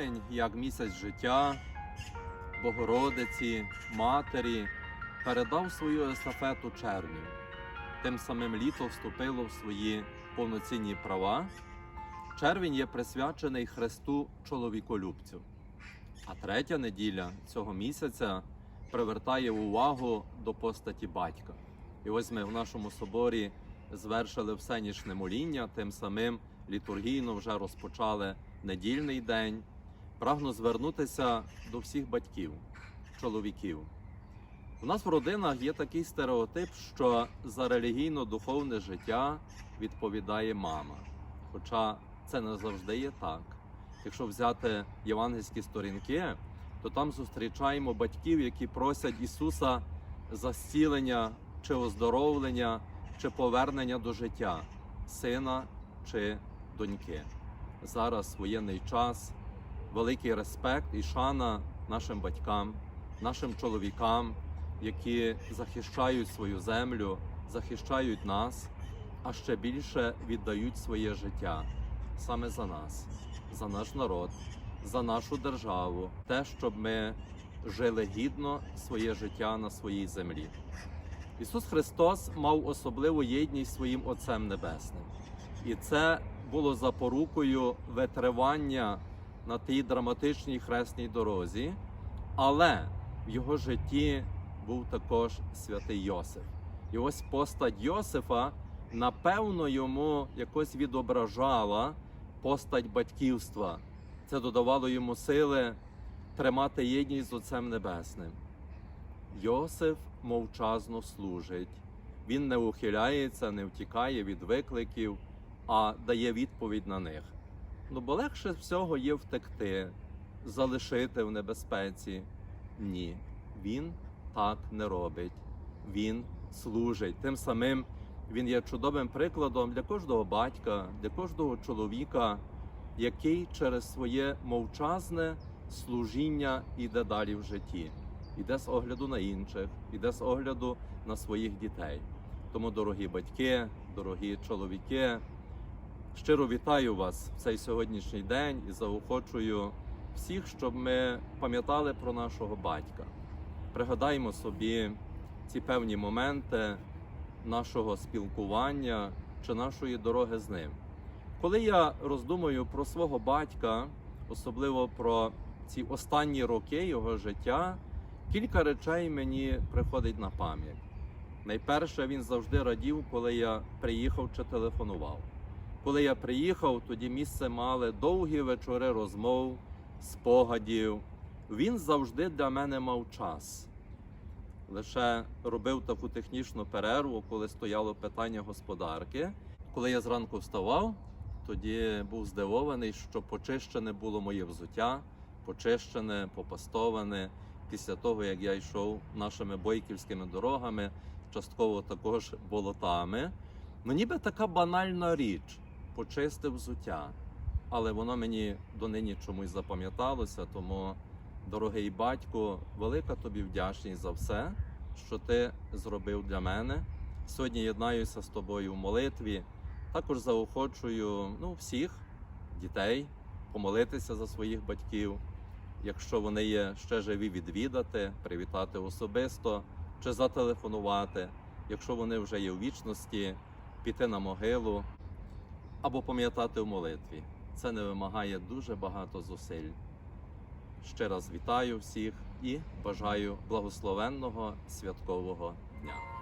червень, як місяць життя, Богородиці, Матері, передав свою естафету червню. Тим самим літо вступило в свої повноцінні права. Червень є присвячений Христу чоловіколюбцю. А третя неділя цього місяця привертає увагу до постаті батька. І ось ми в нашому соборі звершили всенішне моління, тим самим літургійно вже розпочали недільний день. Прагну звернутися до всіх батьків, чоловіків. У нас в родинах є такий стереотип, що за релігійно-духовне життя відповідає мама. Хоча це не завжди є так. Якщо взяти євангельські сторінки, то там зустрічаємо батьків, які просять Ісуса за зцілення чи оздоровлення, чи повернення до життя сина чи доньки. Зараз воєнний час, великий респект і шана нашим батькам, нашим чоловікам, які захищають свою землю, захищають нас, а ще більше віддають своє життя саме за нас, за наш народ, за нашу державу, те, щоб ми жили гідно своє життя на своїй землі. Ісус Христос мав особливу єдність своїм Отцем Небесним. І це було запорукою витривання на тій драматичній хресній дорозі, але в його житті був також святий Йосиф. І ось постать Йосифа, напевно, йому якось відображала постать батьківства. Це додавало йому сили тримати єдність з Отцем Небесним. Йосиф мовчазно служить. Він не ухиляється, не втікає від викликів, а дає відповідь на них. Ну бо легше всього є втекти, залишити в небезпеці. Ні, він так не робить. Він служить. Тим самим він є чудовим прикладом для кожного батька, для кожного чоловіка, який через своє мовчазне служіння іде далі в житті, іде з огляду на інших, іде з огляду на своїх дітей. Тому, дорогі батьки, дорогі чоловіки, щиро вітаю вас в цей сьогоднішній день і заохочую всіх, щоб ми пам'ятали про нашого батька. Пригадаємо собі ці певні моменти нашого спілкування чи нашої дороги з ним. Коли я роздумую про свого батька, особливо про ці останні роки його життя, кілька речей мені приходить на пам'ять. Найперше, він завжди радів, коли я приїхав чи телефонував. Коли я приїхав, тоді місце мали довгі вечори розмов, спогадів. Він завжди для мене мав час. Лише робив таку технічну перерву, коли стояло питання господарки. Коли я зранку вставав, тоді був здивований, що почищене було моє взуття, почищене, попастоване після того, як я йшов нашими бойківськими дорогами, частково також болотами. Ну, ніби така банальна річ почистив взуття. Але воно мені донині чомусь запам'яталося, тому, дорогий батько, велика тобі вдячність за все, що ти зробив для мене. Сьогодні єднаюся з тобою в молитві. Також заохочую ну, всіх дітей помолитися за своїх батьків, якщо вони є ще живі, відвідати, привітати особисто чи зателефонувати, якщо вони вже є у вічності, піти на могилу або пам'ятати в молитві. Це не вимагає дуже багато зусиль. Ще раз вітаю всіх і бажаю благословенного святкового дня.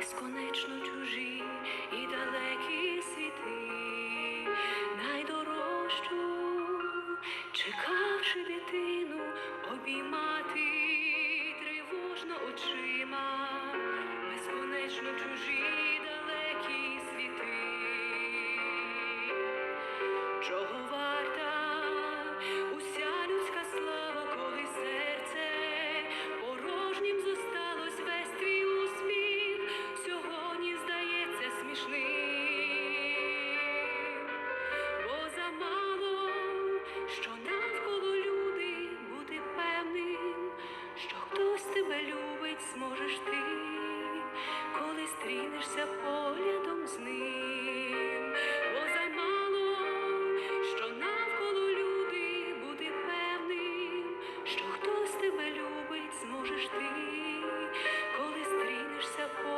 Безконечно чужі і далекі світи, найдорожчу, чекавши дитину, обіймати тривожно очима. зможеш ти, коли стрінешся. по